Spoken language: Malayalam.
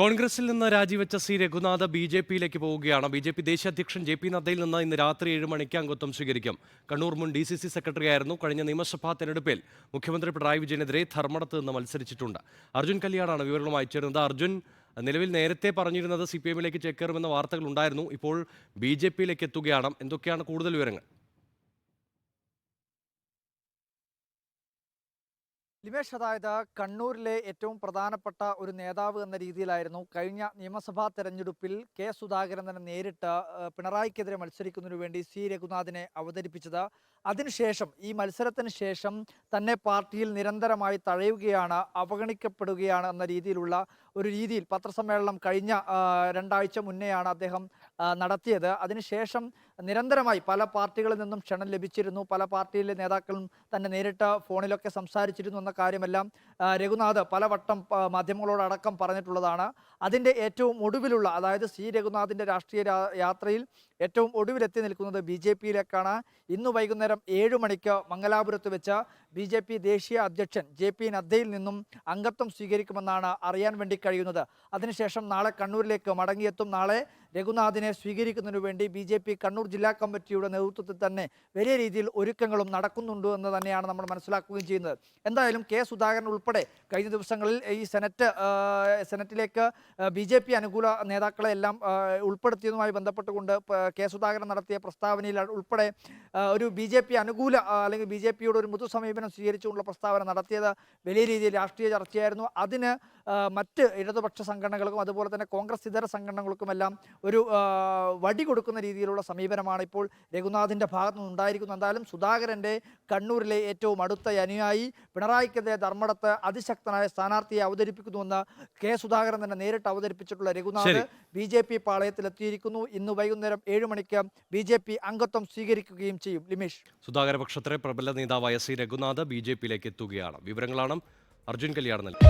കോൺഗ്രസിൽ നിന്ന് രാജിവെച്ച സി രഘുനാഥ് ബി ജെ പിയിലേക്ക് പോവുകയാണ്. ബി ജെ പി ദേശീയ അധ്യക്ഷൻ ജെ പി നദ്ദയിൽ നിന്ന് ഇന്ന് രാത്രി ഏഴ് മണിക്ക് അംഗത്വം സ്വീകരിക്കും. കണ്ണൂർ മുൻ ഡി സി സി സെക്രട്ടറി ആയിരുന്നു കഴിഞ്ഞ നിയമസഭാ തെരഞ്ഞെടുപ്പിൽ മുഖ്യമന്ത്രി പിണറായി വിജയനെതിരെ ധർമ്മടത്ത് നിന്ന് മത്സരിച്ചിട്ടുണ്ട്. അർജുൻ കല്യാണാണ് വിവരങ്ങളുമായി ചേരുന്നത്. അർജുൻ നിലവിൽ നേരത്തെ പറഞ്ഞിരുന്നത് സി പി എമ്മിലേക്ക് ചേക്കേറുമെന്ന വാർത്തകൾ ഉണ്ടായിരുന്നു. ഇപ്പോൾ ബി ജെ പിയിലേക്ക് എത്തുകയാണ്. എന്തൊക്കെയാണ് കൂടുതൽ വിവരങ്ങൾ? ലിമേഷ് അതായത് കണ്ണൂരിലെ ഏറ്റവും പ്രധാനപ്പെട്ട ഒരു നേതാവ് എന്ന രീതിയിലായിരുന്നു കഴിഞ്ഞ നിയമസഭാ തെരഞ്ഞെടുപ്പിൽ കെ സുധാകരൻ തന്നെ നേരിട്ട് പിണറായിക്കെതിരെ മത്സരിക്കുന്നതിനു വേണ്ടി സി രഘുനാഥിനെ അവതരിപ്പിച്ചത്. അതിനുശേഷം ഈ മത്സരത്തിന് ശേഷം തന്നെ പാർട്ടിയിൽ നിരന്തരമായി തഴയുകയാണ് അവഗണിക്കപ്പെടുകയാണ് എന്ന രീതിയിലുള്ള ഒരു രീതിയിൽ പത്രസമ്മേളനം കഴിഞ്ഞ രണ്ടാഴ്ച മുന്നെയാണ് അദ്ദേഹം നടത്തിയത്. അതിനുശേഷം നിരന്തരമായി പല പാർട്ടികളിൽ നിന്നും ക്ഷണം ലഭിച്ചിരുന്നു. പല പാർട്ടിയിലെ നേതാക്കളും തന്നെ നേരിട്ട് ഫോണിലൊക്കെ സംസാരിച്ചിരുന്നു എന്ന കാര്യമെല്ലാം രഘുനാഥ് പലവട്ടം മാധ്യമങ്ങളോടക്കം പറഞ്ഞിട്ടുള്ളതാണ്. അതിന്റെ ഏറ്റവും ഒടുവിലുള്ള അതായത് സി. രഘുനാഥിന്റെ രാഷ്ട്രീയ യാത്രയിൽ ഏറ്റവും ഒടുവിലെത്തി നിൽക്കുന്നത് ബി ജെ പിയിലേക്കാണ്. ഇന്ന് വൈകുന്നേരം ഏഴ് മണിക്ക് മംഗലാപുരത്ത് വെച്ച് ബി ജെ പി ദേശീയ അധ്യക്ഷൻ ജെ പി നദ്ദയിൽ നിന്നും അംഗത്വം സ്വീകരിക്കുമെന്നാണ് അറിയാൻ വേണ്ടി കഴിയുന്നത്. അതിനുശേഷം നാളെ കണ്ണൂരിലേക്ക് മടങ്ങിയെത്തും. നാളെ രഘുനാഥിനെ സ്വീകരിക്കുന്നതിനു വേണ്ടി ബി ജെ പി കണ്ണൂർ ജില്ലാ കമ്മിറ്റിയുടെ നേതൃത്വത്തിൽ തന്നെ വലിയ രീതിയിൽ ഒരുക്കങ്ങളും നടക്കുന്നുണ്ട് എന്ന് തന്നെയാണ് നമ്മൾ മനസ്സിലാക്കുകയും ചെയ്യുന്നത്. എന്തായാലും കെ സുധാകരൻ ഉൾപ്പെടെ കഴിഞ്ഞ ദിവസങ്ങളിൽ ഈ സെനറ്റ് സെനറ്റിലേക്ക് ബി ജെ പി അനുകൂല നേതാക്കളെ എല്ലാം ഉൾപ്പെടുത്തിയതുമായി ബന്ധപ്പെട്ടുകൊണ്ട് കെ സുധാകരൻ നടത്തിയ പ്രസ്താവനയിൽ ഉൾപ്പെടെ ഒരു ബി ജെ പി അനുകൂല അല്ലെങ്കിൽ ബി ജെ പിയുടെ ഒരു സമീപനം സ്വീകരിച്ചുകൊണ്ടുള്ള പ്രസ്താവന നടത്തിയത് വലിയ രീതിയിൽ രാഷ്ട്രീയ ചർച്ചയായിരുന്നു. അതിന് മറ്റ് ഇടതുപക്ഷ സംഘടനകൾക്കും അതുപോലെ തന്നെ കോൺഗ്രസ് ഇതര സംഘടനകൾക്കുമെല്ലാം ഒരു വടി കൊടുക്കുന്ന രീതിയിലുള്ള സമീപനമാണ് ഇപ്പോൾ രഘുനാഥിന്റെ ഭാഗത്തു നിന്ന് ഉണ്ടായിരിക്കുന്നത്. എന്തായാലും സുധാകരന്റെ കണ്ണൂരിലെ ഏറ്റവും അടുത്ത അനുയായി പിണറായിക്കെതിരെ ധർമ്മടത്ത് അതിശക്തനായ സ്ഥാനാർത്ഥിയെ അവതരിപ്പിക്കുന്നുവെന്ന് കെ സുധാകരൻ തന്നെ നേരിട്ട് അവതരിപ്പിച്ചിട്ടുള്ള രഘുനാഥ്. ബി ജെ പി പാളയത്തിലെത്തിയിരിക്കുന്നു. ഇന്ന് വൈകുന്നേരം ഏഴ് മണിക്ക് ബി ജെ പി അംഗത്വം സ്വീകരിക്കുകയും ചെയ്യും. ലിമേഷ്. സുധാകരപക്ഷത്തിലെ പ്രബല നേതാവായ സി രഘുനാഥ് ബി ജെ പിയിലേക്ക് എത്തുകയാണ്. വിവരങ്ങളാണ് അർജുൻ കല്യാണം നൽകി.